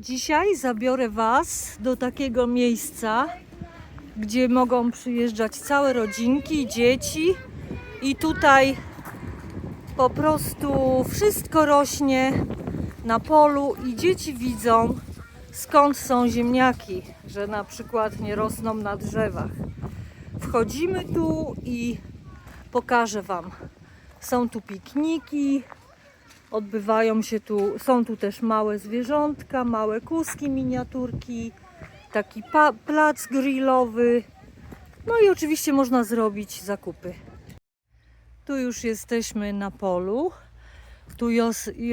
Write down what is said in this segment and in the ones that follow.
Dzisiaj zabiorę Was do takiego miejsca, gdzie mogą przyjeżdżać całe rodzinki, dzieci i tutaj po prostu wszystko rośnie na polu i dzieci widzą skąd są ziemniaki, że na przykład nie rosną na drzewach. Wchodzimy tu i pokażę Wam. Są tu pikniki, odbywają się tu, są tu też małe zwierzątka, małe kuski, miniaturki, taki plac grillowy. No i oczywiście można zrobić zakupy. Tu już jesteśmy na polu. Tu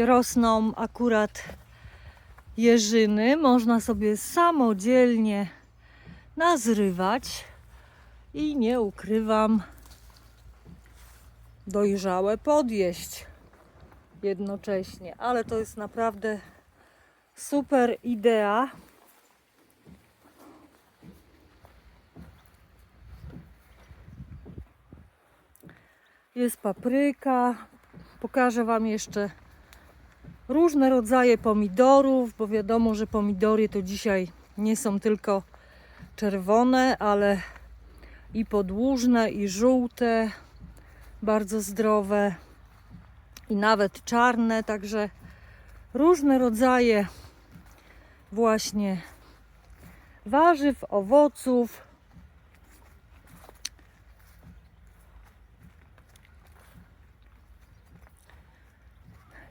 rosną akurat jeżyny. Można sobie samodzielnie nazrywać i nie ukrywam, dojrzałe podjeść jednocześnie, ale to jest naprawdę super idea. Jest papryka. Pokażę Wam jeszcze różne rodzaje pomidorów, bo wiadomo, że pomidory to dzisiaj nie są tylko czerwone, ale i podłużne, i żółte, bardzo zdrowe i nawet czarne, także różne rodzaje właśnie warzyw, owoców.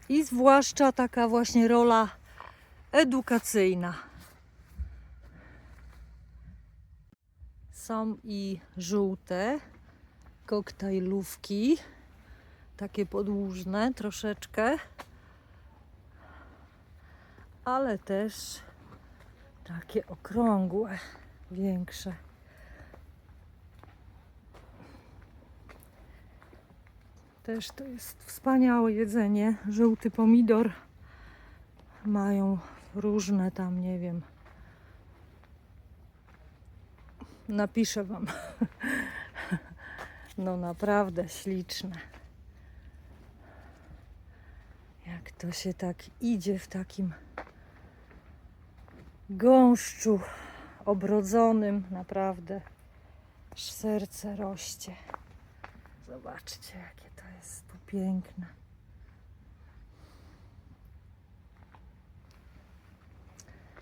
I zwłaszcza taka właśnie rola edukacyjna. Są i żółte koktajlówki takie podłużne troszeczkę, ale też takie okrągłe, większe. Też to jest wspaniałe jedzenie. Żółty pomidor mają różne tam, nie wiem. Napiszę wam. No naprawdę śliczne. Jak to się tak idzie w takim gąszczu obrodzonym, naprawdę aż serce rośnie. Zobaczcie, jakie to jest tu piękne.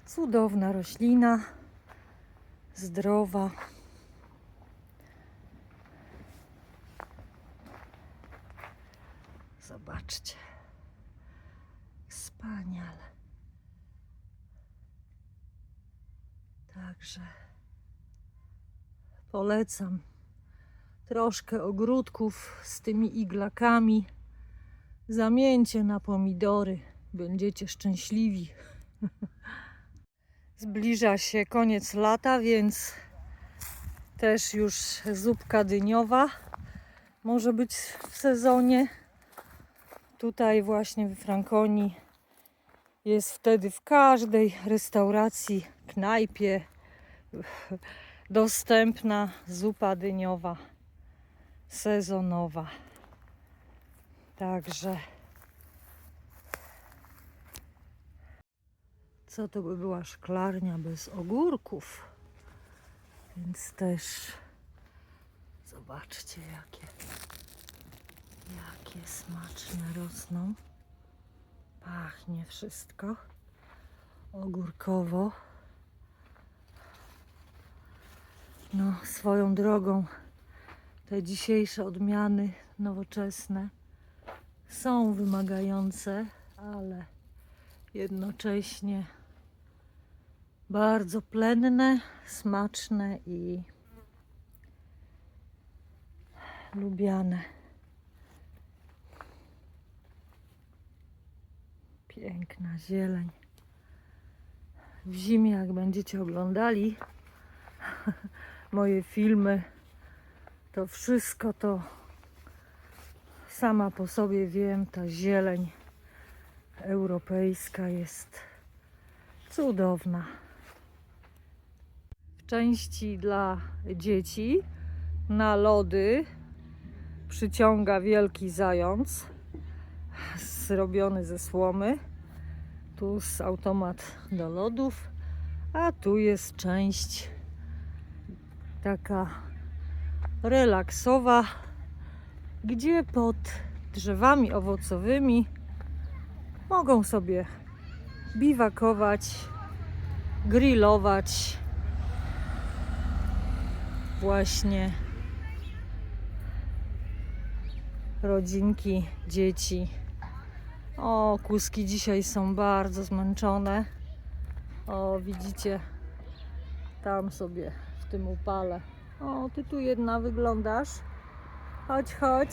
Cudowna roślina, zdrowa. Zobaczcie. Wspaniale. Także polecam troszkę ogródków z tymi iglakami. Zamieńcie na pomidory, będziecie szczęśliwi. Zbliża się koniec lata, więc też już zupka dyniowa może być w sezonie. Tutaj właśnie w Frankonii jest wtedy w każdej restauracji, knajpie dostępna zupa dyniowa sezonowa. Także co to by była szklarnia bez ogórków? Więc też zobaczcie jakie jakie smaczne rosną. Pachnie wszystko ogórkowo. No, swoją drogą te dzisiejsze odmiany nowoczesne są wymagające, ale jednocześnie bardzo plenne, smaczne i lubiane. Piękna zieleń. W zimie, jak będziecie oglądali moje filmy, to wszystko to sama po sobie wiem, ta zieleń europejska jest cudowna. W części dla dzieci na lody przyciąga wielki zając zrobiony ze słomy. Tu jest automat do lodów, a tu jest część taka relaksowa, gdzie pod drzewami owocowymi mogą sobie biwakować, grillować właśnie rodzinki, dzieci. O, kuski dzisiaj są bardzo zmęczone. O, widzicie, tam sobie w tym upale. O, ty tu jedna wyglądasz. Chodź, chodź.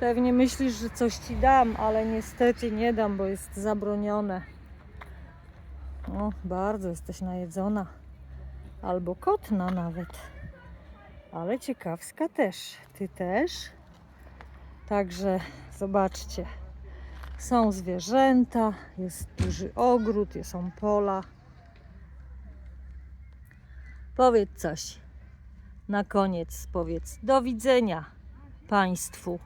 Pewnie myślisz, że coś ci dam, ale niestety nie dam, bo jest zabronione. O, bardzo jesteś najedzona. Albo kotna nawet. Ale ciekawska też. Ty też. Także zobaczcie. Są zwierzęta, jest duży ogród, są pola. Powiedz coś. Na koniec powiedz do widzenia Państwu.